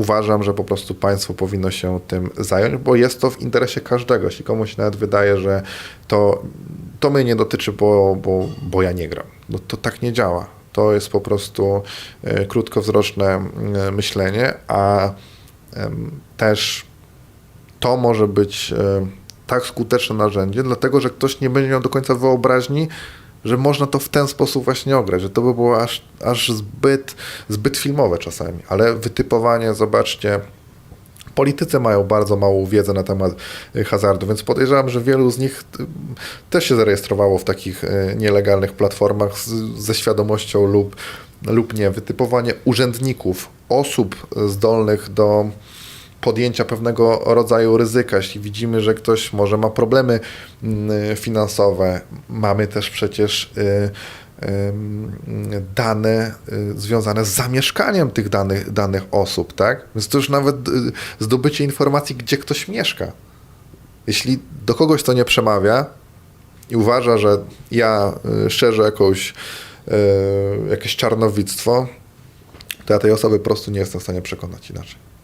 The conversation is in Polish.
uważam, że po prostu państwo powinno się tym zająć, bo jest to w interesie każdego. Jeśli komuś nawet wydaje, że to, to mnie nie dotyczy, bo, bo, bo ja nie gram. No to tak nie działa. To jest po prostu e, krótkowzroczne myślenie, a też to może być e, tak skuteczne narzędzie, dlatego że ktoś nie będzie miał do końca wyobraźni, że można to w ten sposób właśnie ograć, że to by było aż, aż zbyt, zbyt filmowe czasami. Ale wytypowanie, zobaczcie, politycy mają bardzo małą wiedzę na temat y, hazardu, więc podejrzewam, że wielu z nich y, też się zarejestrowało w takich y, nielegalnych platformach z, ze świadomością lub, lub nie. Wytypowanie urzędników, osób zdolnych do podjęcia pewnego rodzaju ryzyka. Jeśli widzimy, że ktoś może ma problemy mm, finansowe, mamy też przecież y, ym, dane y, związane z zamieszkaniem tych danych, danych osób, tak? Więc to już nawet y, zdobycie informacji, gdzie ktoś mieszka. Jeśli do kogoś to nie przemawia i uważa, że ja y, szerzę jakąś, y, jakieś czarnowictwo, to ja tej osoby po prostu nie jestem w stanie przekonać inaczej.